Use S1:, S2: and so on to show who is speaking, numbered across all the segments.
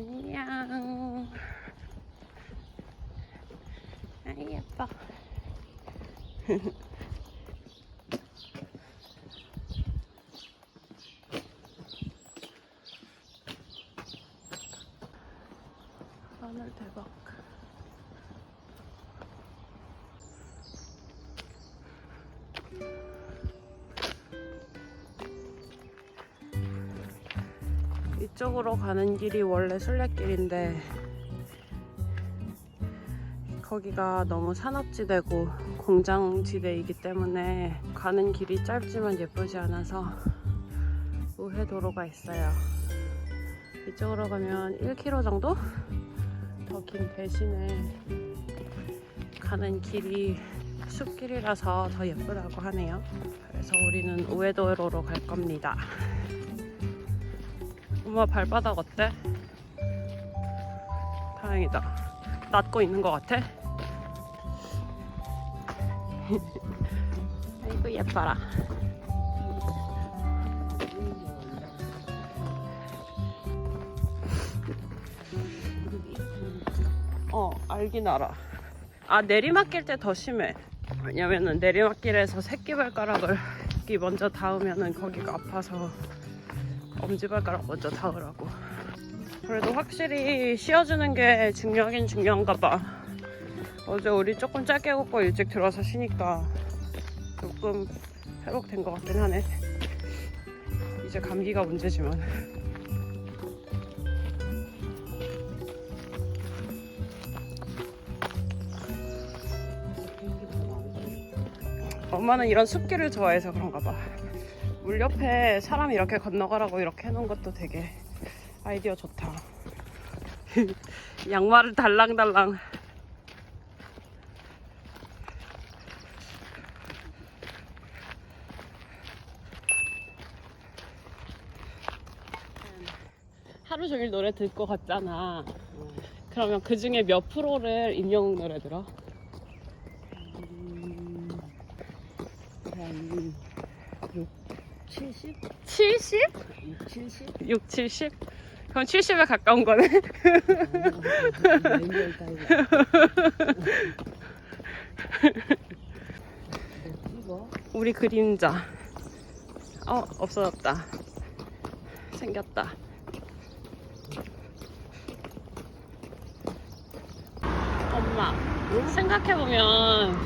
S1: 안녕. 아 예뻐. 이쪽으로 가는 길이 원래 순례길인데 거기가 너무 산업지대고 공장지대이기 때문에 가는 길이 짧지만 예쁘지 않아서 우회도로가 있어요. 이쪽으로 가면 1km 정도 더 긴 대신에 가는 길이 숲길이라서 더 예쁘다고 하네요. 그래서 우리는 우회도로로 갈 겁니다. 엄마 발바닥 어때? 다행이다. 낫고 있는 것 같아? 아이고 예뻐라. 어 알긴 알아. 아 내리막길 때 더 심해. 왜냐면은 내리막길에서 새끼 발가락을 이 먼저 닿으면은 거기가 아파서 엄지발가락 먼저 닿으라고. 그래도 확실히 쉬어주는 게 중요하긴 중요한가 봐. 어제 우리 조금 짧게 걷고 일찍 들어와서 쉬니까 조금 회복된 것 같긴 하네. 이제 감기가 문제지만. 엄마는 이런 숲길을 좋아해서 그런가 봐. 물 옆에 사람이 이렇게 건너가라고 이렇게 해놓은 것도 되게 아이디어 좋다. 양말을 달랑달랑. 하루 종일 노래 듣고 갔잖아. 그러면 그 중에 몇 프로를 임영웅 노래 들어?
S2: 한 6, 70?
S1: 70?
S2: 6, 70?
S1: 6, 70? 그럼 70에 가까운 거네. 우리 그림자. 어, 없어졌다. 생겼다. 엄마, 생각해보면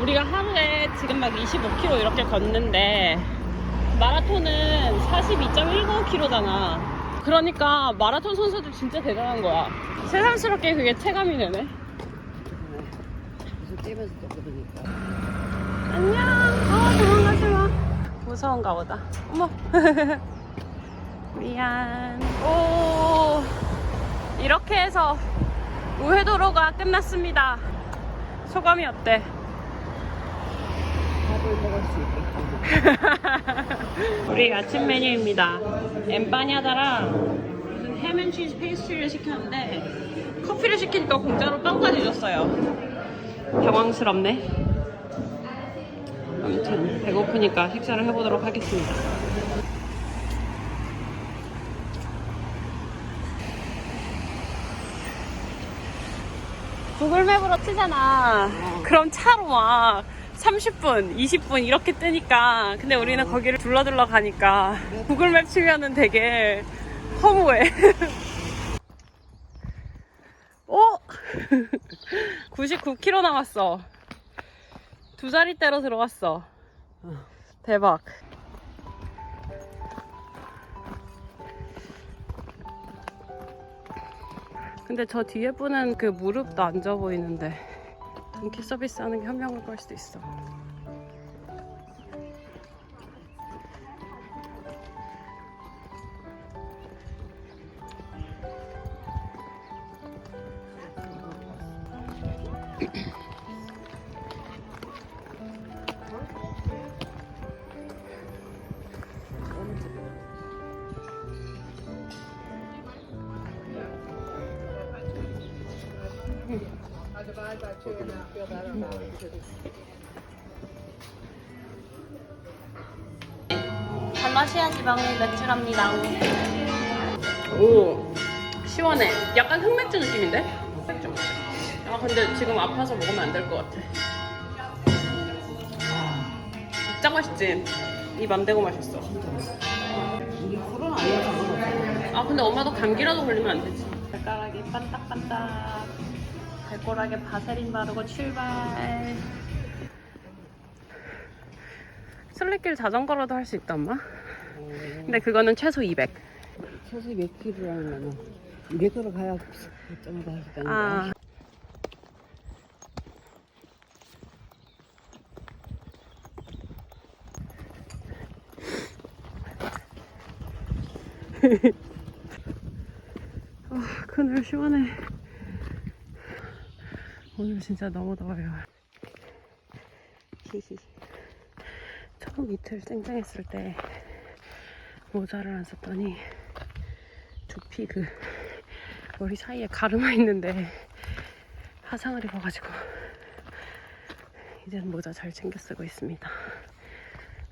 S1: 우리가 하루에 지금 막 25km 이렇게 걷는데 마라톤은 42.19km잖아. 그러니까 마라톤 선수들 진짜 대단한 거야. 새삼스럽게 그게 체감이 되네.
S2: 계속 뛰면서 또 그러니까.
S1: 안녕. 어, 도망가지 마. 무서운가 보다. 어머. 미안. 오. 이렇게 해서 우회도로가 끝났습니다. 소감이 어때?
S2: 있게끔.
S1: 우리 아침 메뉴입니다. 엠파냐다랑 무슨 햄앤치즈 페이스트리를 시켰는데 커피를 시키니까 공짜로 빵까지 줬어요. 당황스럽네. 아무튼 배고프니까 식사를 해보도록 하겠습니다. 구글맵으로 치잖아. 그럼 차로 막 30분, 20분 이렇게 뜨니까. 근데 우리는 거기를 둘러둘러 가니까 구글맵 치면은 되게 허무해. 오! 99km 남았어. 두 자리대로 들어갔어. 대박. 근데 저 뒤에 분은 그 무릎도 안 져 보이는데 돈키 서비스 하는 게 현명할 걸 수도 있어. 갈라시아 지방의 맥주랍니다. 오, 시원해. 약간 흑맥주 느낌인데? 흑맥주. 아 근데 지금 아파서 먹으면 안 될 것 같아. 짱 맛있지? 입안 대고 마셨어.
S2: 코로나 아니야.
S1: 아 근데 엄마도 감기라도 걸리면 안 되지. 발가락이 반딱반딱. 발가락에 바세린 바르고 출발. 술래길 자전거로도 할 수 있다 엄마. 근데 그거는 최소 200.
S2: 최소 몇 킬로라면 몇 킬로 가야 걱정을 다 거야.
S1: 아. 아, 그늘 시원해. 오늘 진짜 너무 더워요. 히히. 처음 이틀 쨍쨍했을 때 모자를 안 썼더니 두피 그 머리 사이에 가르마 있는데 화상을 입어가지고 이제는 모자 잘 챙겨 쓰고 있습니다.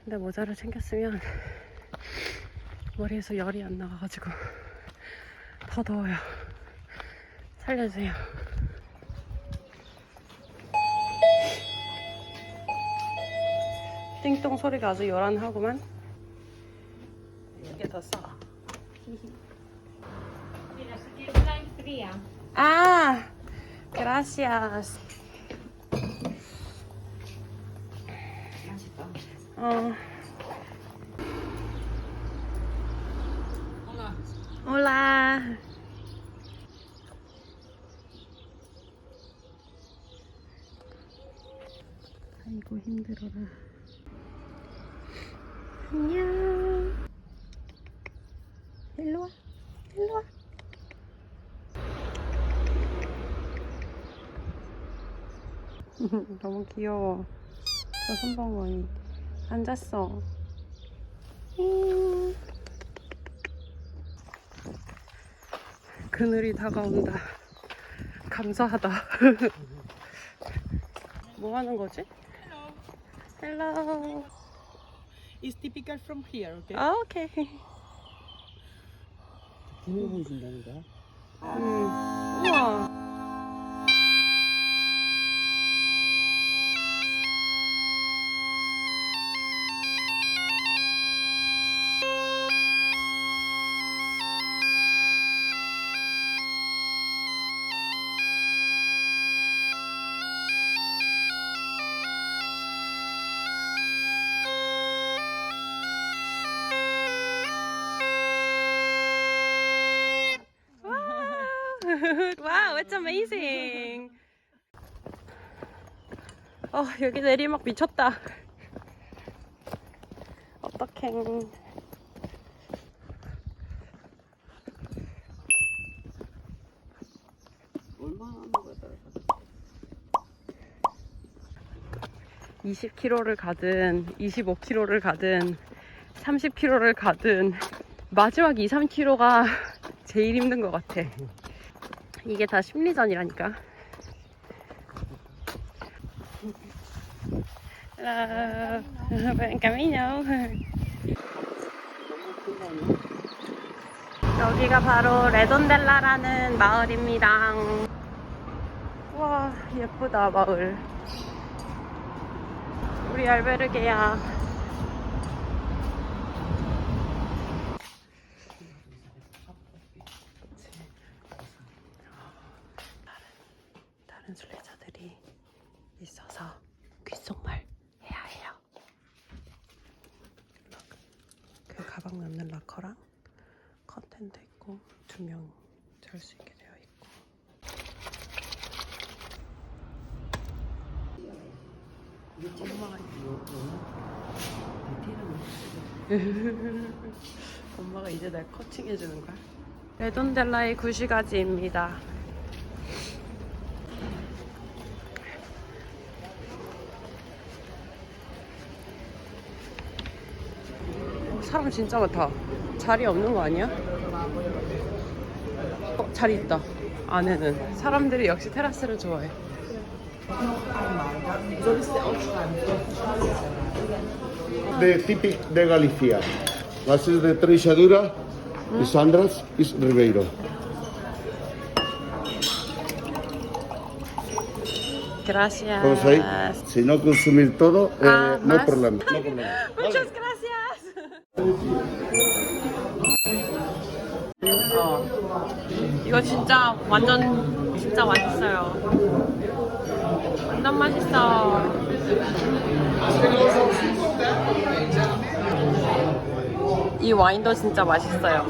S1: 근데 모자를 챙겨 쓰면 머리에서 열이 안 나가가지고 더 더워요. 살려주세요. 띵동 소리가 아주 요란하구만. 이게 더 싸. Ah, gracias.
S2: 맛있다.
S1: Oh. Hola. 아이고 힘들어라. 안녕. 일로 와. 일로 와. 너무 귀여워. 저 손방망이 앉았어. 잉. 그늘이 다가온다. 감사하다. 뭐 하는 거지? 헬로.
S3: It's typical from here, okay?
S1: 아, 오케이.
S2: 비밀 보여준다는 거야.
S1: 음. 우와. it's amazing. 어, 여기 내리막 미쳤다. 어떡해.
S2: 얼마나 하는 거야?
S1: 20km를 가든 25km를 가든 30km를 가든 마지막 2, 3km가 제일 힘든 것 같아. 이게 다 심리전이라니까. Camino. 여기가 바로 레돈델라라는 마을입니다. 와, 예쁘다, 마을. 우리 알베르게야. 다른 순례자들이 있어서 귓속말 해야 해요. 그 가방 넣는 락커랑 컨텐트 있고 두 명 잘 수 있게 되어 있고. 엄마가 엄마가 이제 날 코칭해 주는 거야. 레돈델라의 구시가지입니다. 사람 진짜 많다 자리 없는 거 아니야? 어, 자리 있다 안에는 사람들이 역시 테라스를 좋아해
S4: de típico de Galicia. Bases de trechadura, mm. Sandras y Ribeiro.
S1: Gracias.
S4: Pues ahí, si no consumir todo,
S1: ah,
S4: eh,
S1: no,
S4: problema, no problema.
S1: Muchas gracias. 어, 이거 진짜 완전 진짜 맛있어요. 완전 맛있어. 이 와인도 진짜 맛있어요.